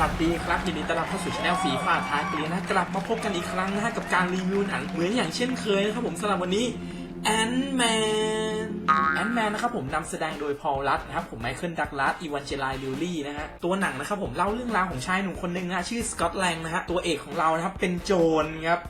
วัสดีครับยินดีต้อนรับเข้าสู่ช anel สีฟ้าท้ายเกลียนะกลับมาพบกันอีกครั้งนะฮะกับการรีวิวหนังเหมือนอย่างเช่นเคยนะครับผมสำหรับวันนี้แอนแมน แอนแมนนะครับผมนำแสดงโดยพอลรัตนะครับผมไมเคิลดักลัสอีวานเจลายลิลลี่นะฮะตัวหนังนะครับผมเล่าเรื่องราวของชายหนุ่มคนหนึ่งนะชื่อสกอตแลงนะฮะตัวเอกของเรานะครับเป็นโจรครับ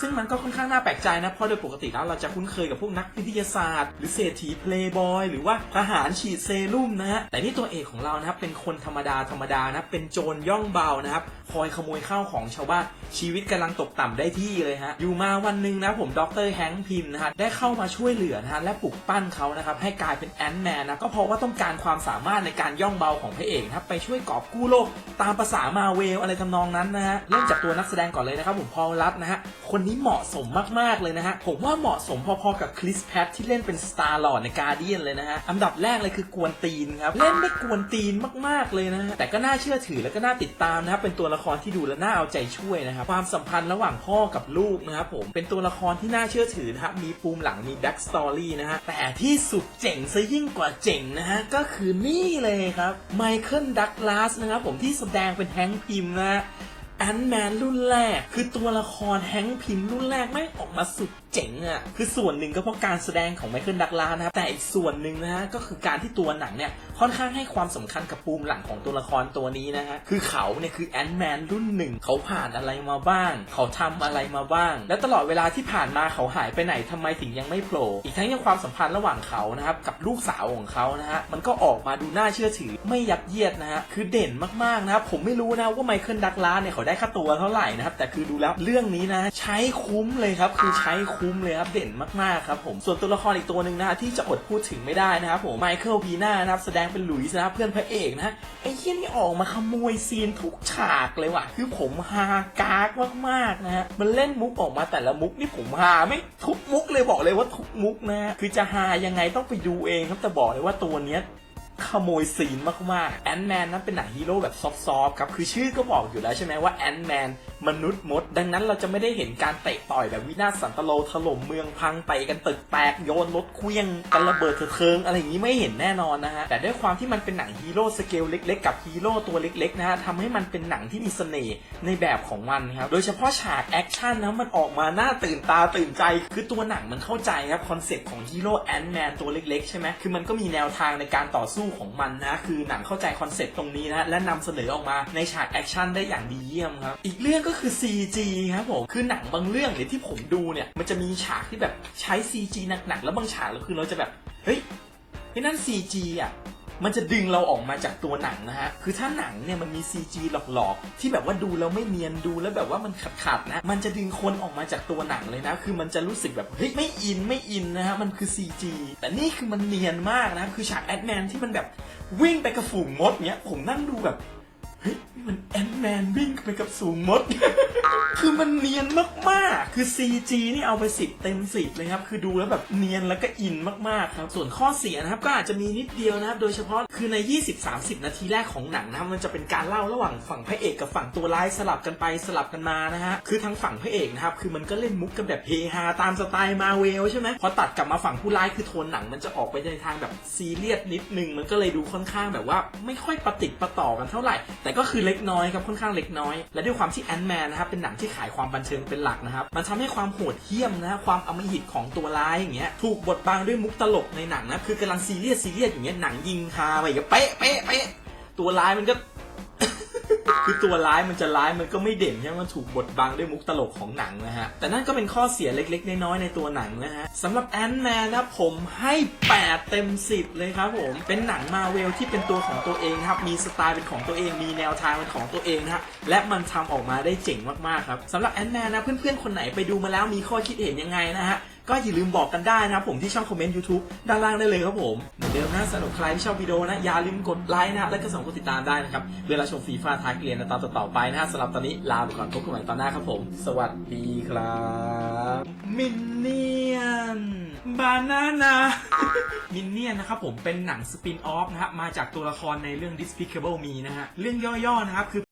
ซึ่งมันก็ค่อนข้างน่าแปลกใจนะเพราะโดยปกติแล้วเราจะคุ้นเคยกับพวกนักวิทยาศาสตร์ หรือเศรษฐีเพลย์บอยหรือว่าทหารฉีดเซรุ่มนะฮะแต่นี่ตัวเอกของเรานะครับเป็นคนธรรมดาธรรมดานะเป็นโจรย่องเบานะครับคอยขโมยข้าวของชาวบ้านชีวิตกำลังตกต่ำได้ที่เลยฮะอยู่มาวันหนึ่งนะผมดรแฮงค์พิมนะฮะได้เข้ามาช่วยเหลือนะฮะและปลุกปั้นเขานะครับให้กลายเป็นแอนด์แมนนะก็เพราะว่าต้องการความสามารถในการย่องเบาของพระเอกนะครับไปช่วยกอบกู้โลก ตามภาษามาเวลอะไรทำนองนั้นนะฮะเริ่มจากตัวนักแสดงก่อนเลยนะครับผมพอลรัตนะฮะคนนี้เหมาะสมมากๆเลยนะฮะผมว่าเหมาะสมพอๆกับคริสแพทที่เล่นเป็นสตาร์หลอร์ในการเดียนเลยนะฮะอันดับแรกเลยคือกวนตีนครับเล่นได้กวนตีนมากๆเลยนะฮะแต่ก็น่าเชื่อถือและก็น่าติดตามนะครับเป็นตัวละครที่ดูและน่าเอาใจช่วยนะครับความสัมพันธ์ระหว่างพ่อกับลูกนะครับผมเป็นตัวละครที่น่าเชื่อถือนะครับมีปูมหลังมีแบ็กสตอรี่นะฮะแต่ที่สุดเจ๋งซะยิ่งกว่าเจ๋งนะฮะ ก็คือนี่เลยครับไมเคิลดักลาสนะครับผมที่แสดงเป็นแฮงค์พิมนะฮะ แอนแมนรุ่นแรก คือตัวละครแฮงค์พิมรุ่นแรกไม่ออกมาสุดเจ๋งอะ่ะ คือส่วนหนึ่งก็เพราะการแสดงของไมเคิลดักลาสนะครับ แต่อีกส่วนหนึ่งนะฮะ ก็คือการที่ตัวหนังเนี่ย ค่อนข้างให้ความสำคัญกับปูมหลังของตัวละครตัวนี้นะฮะ คือเขาเนี่ยคือแอนแมนรุ่นหนึ่ง เขาผ่านอะไรมาบ้าง เขาทำอะไรมาบ้าง และตลอดเวลาที่ผ่านมาเขาหายไปไหนทำไมถึงยังไม่โผล่ อีกทั้งยังความสัมพันธ์ระหว่างเขานะครับกับลูกสาวของเขานะฮะ มันก็ออกมาดูน่าเชื่อถือไม่ยัดเยียดนะฮะ คือเด่นมากๆนะครับ ผมไม่รู้นะว่าไมเคิลดักลาเนี่ยเขาได้ค่าตัวเท่าไหร่นะครับ แต่คือดูแล้วเรื่องนี้นะใช้คุ้มเลยครับ คือใช้คุ้มเลยครับ เด่นมากๆครับผมส่วนตัวละครอีกตัวหนึ่งนะฮะที่จะอดพูดถึงไม่ได้นะครับผมไมเคิลพีน่านะครับแสดงเป็นหลุยส์นะเพื่อนพระเอกนะไอ้เหี้ยนี่ออกมาขโมยซีนทุกฉากเลยว่ะ คือผมฮากากมากๆนะฮะมันเล่นมุกออกมาแต่ละมุกนี่ผมฮาไม่ทุกมุกเลยบอกเลยว่าทุกมุกนะคือจะฮายังไงต้องไปดูเองครับแต่บอกเลยว่าตัวเนี้ย ขโมยซีนมากๆแอนแมนนั้นเป็นหนังฮีโร่แบบซอฟๆครับคือชื่อก็บอกอยู่แล้วใช่ไหมว่าแอนแมนมนุษย์มด ดังนั้นเราจะไม่ได้เห็นการเตะต่อยแบบวินาศสันตโลถล่มเมืองพังเตะกันตึกแตกโยนรถเคลี้ยงกันระเบิดเถิดเทิงอะไรอย่างนี้ไม่เห็นแน่นอนนะฮะแต่ด้วยความที่มันเป็นหนังฮีโร่สเกลเล็ก ๆ กับฮีโร่ตัวเล็กๆนะฮะทำให้มันเป็นหนังที่มีเสน่ห์ในแบบของมันครับโดยเฉพาะฉากแอคชั่นนะมันออกมาหน่าตื่นตาตื่นใจ คือตัวหนังมันเข้าใจครับคอนเซ็ปต์ของฮีโร่แอนแมนตัวเล็กๆใช่ไหมคือมันก็มีแนวทางในการต่อสู้ของมันนะ คือหนังเข้าใจคอนเซ็ปต์ตรงนี้นะ และนำเสนอออกมาในฉากแอคชั่นได้อย่างดีเยี่ยมครับ อีกเรื่องก็คือ CG ครับผม คือหนังบางเรื่องเนี่ยที่ผมดูเนี่ย มันจะมีฉากที่แบบใช้ CG หนักๆ แล้วบางฉากแล้วคือเราจะแบบ เฮ้ยเฮ้ยนั่น CG อะ มันจะดึงเราออกมาจากตัวหนังนะฮะ คือถ้าหนังเนี่ยมันมี CG หลอกๆ ที่แบบว่าดูแล้วไม่เนียนดูแล้วแบบว่ามันขัดๆนะ มันจะดึงคนออกมาจากตัวหนังเลยนะ คือมันจะรู้สึกแบบเฮ้ยไม่อินไม่อินนะฮะ มันคือ CG แต่นี่คือมันเนียนมากนะ คือฉากแอดแมนที่มันแบบวิ่งไปกระฝูงมดเนี้ย ผมนั่งดูแบบเฮ้ยมันแอน แมนวิ่งไปกับสูงมด คือมันเนียนมากๆ คือ CG นี่เอาไปสิบเต็มสิบเลยครับ คือดูแล้วแบบเนียนแล้วก็อินมากๆครับ ส่วนข้อเสียนะครับ ก็อาจจะมีนิดเดียวนะครับ โดยเฉพาะคือใน 20-30 นาทีแรกของหนังนะมันจะเป็นการเล่าระหว่างฝั่งพระเอกกับฝั่งตัวร้ายสลับกันไปสลับกันมานะฮะ คือทางฝั่งพระเอกนะครับ คือมันก็เล่นมุกกันแบบเฮฮาตามสไตล์มาเวลใช่ไหมพอตัดกลับมาฝั่งผู้ร้ายคือโทนหนังมันจะออกไปในทางแบบซีเรียสนิดนึง มันก็เลยดูค่อนข้างแบบว่า ไม่ค่อยประติดประต่อกันเท่าไหร่ แต่ก็คือเล็กน้อยครับค่อนข้างเล็กน้อย และด้วยความที่แอนแมนนะครับเป็นหนังที่ขายความบันเทิงเป็นหลักนะครับ มันทำให้ความโหดเหี้ยมนะความอำมหิตของตัวร้ายอย่างเงี้ยถูกบดบังด้วยมุกตลกในหนังนะคือกำลังซีเรียสซีเรียสอย่างเงี้ยหนังยิงฮาไปอย่างเป๊ะเป๊ะเป๊ะตัวร้ายมันก็ คือตัวร้ายมันจะร้ายมันก็ไม่เด่นใช่ไหมมันถูกบดบังด้วยมุกตลกของหนังนะฮะ แต่นั่นก็เป็นข้อเสียเล็กๆ น้อยๆในตัวหนังนะฮะสำหรับแอนแมนนะผมให้ 8 เต็ม 10 เลยครับผม เป็นหนังมาเวลที่เป็นตัวของตัวเองครับ มีสไตล์เป็นของตัวเอง มีแนวทางเป็นของตัวเองนะฮะ และมันทำออกมาได้เจ๋งมากๆครับสำหรับแอนแมนนะเพื่อนๆคนไหนไปดูมาแล้วมีข้อคิดเห็นยังไงนะฮะ ก็อย่าลืมบอกกันได้นะครับผมที่ช่องคอมเมนต์ YouTube ด้านล่างได้เลยครับผมเหมือนเดิมนะสำหรับใครที่ชอบวิดีโอนะอย่าลืมกดไลค์นะและก็ส่งกดติดตามได้นะครับเวลาชมฟีฟ่าทายเกลียนในตอนต่อๆไปนะฮะสำหรับตอนนี้ลาไปก่อนพบกันใหม่ตอนหน้าครับผม สวัสดีครับมินเนี่ยนบานานามินเนี่ยนนะครับผมเป็นหนังสปินออฟนะฮะมาจากตัวละครในเรื่อง Despicable Me นะฮะเรื่องย่อๆนะครับคือ